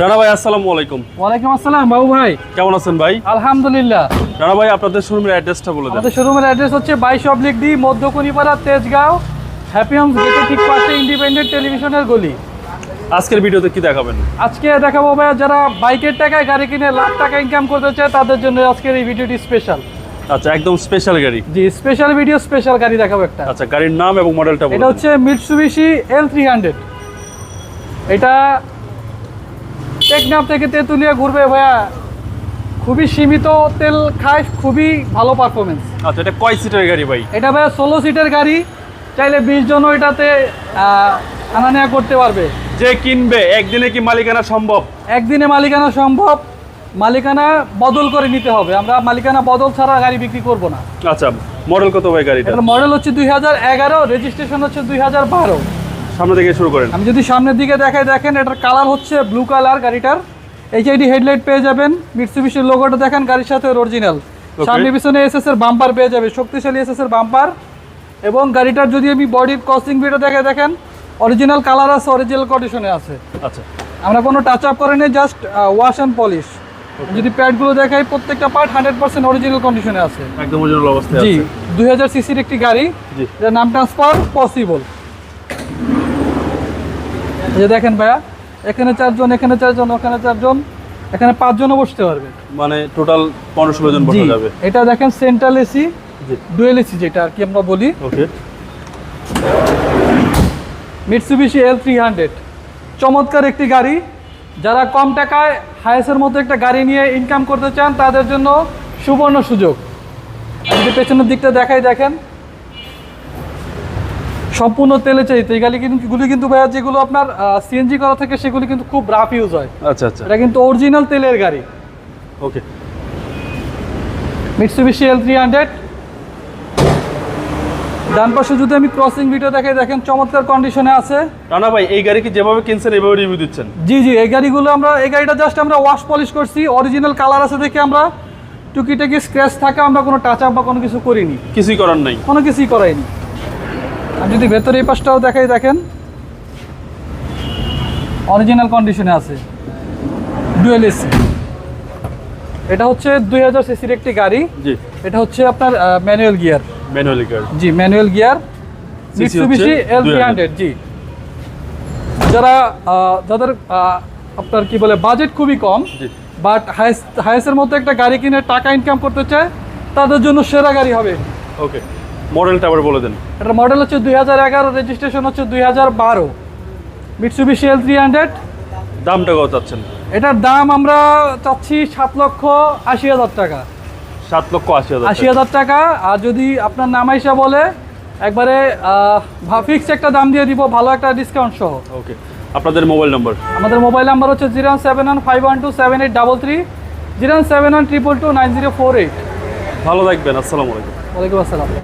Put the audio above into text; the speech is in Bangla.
রানা ভাই আসসালামু আলাইকুম। ওয়ালাইকুম আসসালাম বাবু ভাই। কেমন আছেন ভাই? আলহামদুলিল্লাহ। রানা ভাই আপনাদের শোরুমের অ্যাড্রেসটা বলে দেন। আমাদের শোরুমের অ্যাড্রেস হচ্ছে বাইশ অবলিক ডি মধ্যকুনিপাড়া তেজগাঁও হ্যাপি হোমস গেটের ঠিক পাশে ইন্ডিপেন্ডেন্ট টেলিভিশনের গলি। আজকের ভিডিওতে কি দেখাবেন? আজকে দেখাবো ভাইয়া যারা বাইকের টাকায় গাড়ি কিনে লাখ টাকা ইনকাম করতে চায় তাদের জন্য আজকের এই ভিডিওটি স্পেশাল আচ্ছা একদম স্পেশাল গাড়ি। জি স্পেশাল ভিডিও স্পেশাল গাড়ি দেখাবো একটা। আচ্ছা গাড়ির নাম এবং মডেলটা এটা হচ্ছে মিটসুবিশি এল থ্রি হান্ড্রেড এটা টেকনাফ থেকে তেঁতুলিয়া ঘুরবে ভাইয়া। খুবই সীমিত তেল খায় খুবই ভালো পারফরমেন্স আচ্ছা এটা কয় সিটের গাড়ি ভাই? এটা ভাইয়া ষোলো সিটের গাড়ি চাইলে বিশ জনও এটাতে আনা নেওয়া করতে পারবে। যে কিনবে একদিনে কি মালিকানা সম্ভব? একদিনে মালিকানা সম্ভব মালিকানা বদল করে নিতে হবে। আমরা মালিকানা বদল ছাড়া গাড়ি বিক্রি করব না। আচ্ছা মডেল কত ভাই গাড়িটা? মডেল হচ্ছে দুই হাজার এগারো রেজিস্ট্রেশন হচ্ছে দুই হাজার বারো। সামনে থেকে শুরু করেন। আমি যদি সামনের দিকে দেখাই দেখেন এটার কালার হচ্ছে ব্লু কালার গাড়িটার। এইচআইডি হেডলাইট পেয়ে যাবেন মিটসুবিশির লোগোটা দেখেন গাড়ির সাথে অরিজিনাল সামনে পিছনে এসএস এর বাম্পার পেয়ে যাবে শক্তিশালী এসএস এর বাম্পার এবং গাড়িটার যদি আমি বডির ক্রসিং ভিডিও দেখে দেখেন অরিজিনাল কালার আছে অরিজিনাল কন্ডিশনে আছে। আচ্ছা। আমরা কোনো টাচ আপ করিনি জাস্ট ওয়াশ অ্যান্ড পলিশ যদি প্যাডগুলো দেখাই প্রত্যেকটা পার্ট হান্ড্রেড পার্সেন্ট অরিজিনাল কন্ডিশনে আছে। একদম অরিজিনাল অবস্থায় জি দুই হাজার সিসির একটি গাড়ি। যার নাম ট্রান্সফার পসিবল যে দেখেন ভাইয়া এখানে চারজন এখানে চারজন ওখানে চারজন এখানে পাঁচজনও বসতে পারবে। মানে টোটাল পনেরো ষোলো জন বসা যাবে। এটা দেখেন সেন্ট্রাল এসি ডুয়েল এসি যেটা আর কি আমরা বলি। Okay Mitsubishi L three hundred চমৎকার একটি গাড়ি। যারা কম টাকায় হায়েসের মতো একটা গাড়ি নিয়ে ইনকাম করতে চান তাদের জন্য সুবর্ণ সুযোগ। আমি পেছনের দিকটা দেখাই দেখেন সম্পূর্ণ তেলে চাইতে এই গাড়ি কিন্তু গুলি কিন্তু ভাইয়া যেগুলো আপনার সিএনজি করা থাকে সেগুলি কিন্তু খুব রাফ ইউজ হয়। আচ্ছা আচ্ছা। এটা কিন্তু অরিজিনাল তেলের গাড়ি। Okay Mitsubishi L three hundred ডান পাশে যদি আমি ক্রসিং ভিডিও দেখাই দেখেন চমৎকার কন্ডিশনে আছে। রানা ভাই এই গাড়ি কি যেভাবে কিনছেন এভাবে রিভিউ দিচ্ছেন? জি জি এই গাড়িগুলো আমরা এই গাড়িটা জাস্ট আমরা ওয়াশ পলিশ করছি অরিজিনাল কালার আছে দেখে আমরা। টুকিটাকি স্ক্র্যাচ থাকে আমরা কোনো টাচ আপ বা কোনো কিছু করিনি। কিছুই করার নাই। কোনো কিছুই করাইনি। আমি যদি ভেতরে এই পাশটাও দেখাই দেখেন। অরিজিনাল কন্ডিশনে আছে। ডুয়েল এসি এটা হচ্ছে দুই হাজার সিসির একটি গাড়ি। জি। এটা হচ্ছে আপনার ম্যানুয়াল গিয়ার ম্যানুয়ালি গাড়ি জি manual gear Mitsubishi L three hundred জি। যারা যাদের আপনার কি বলে বাজেট খুবই কম বাট হাইস হাইসের মতো একটা গাড়ি কিনে টাকা ইনকাম করতে চায় তাদের জন্য সেরা গাড়ি হবে। ওকে মডেলটা আবার বলে দেন। এটার মডেল হচ্ছে দুই হাজার এগারো রেজিস্ট্রেশন হচ্ছে দুই হাজার বারো। মিটসুবিশি এল থ্রি হান্ড্রেড দামটা কত চাচ্ছেন? এটার দাম আমরা চাচ্ছি সাত লক্ষ আশি হাজার টাকা। সাত লক্ষ আশি হাজার আশি হাজার টাকা। আর যদি আপনার নাম আইসা বলে একবারে ফিক্সড একটা দাম দিয়ে দিব ভালো একটা ডিসকাউন্ট সহ। ওকে আপনাদের মোবাইল নম্বর আমাদের মোবাইল নাম্বার হচ্ছে zero seven one five one two seven eight double three zero seven one triple two nine zero four eight ভালো থাকবেন আসসালামু আলাইকুম। ওয়ালাইকুম আসসালাম।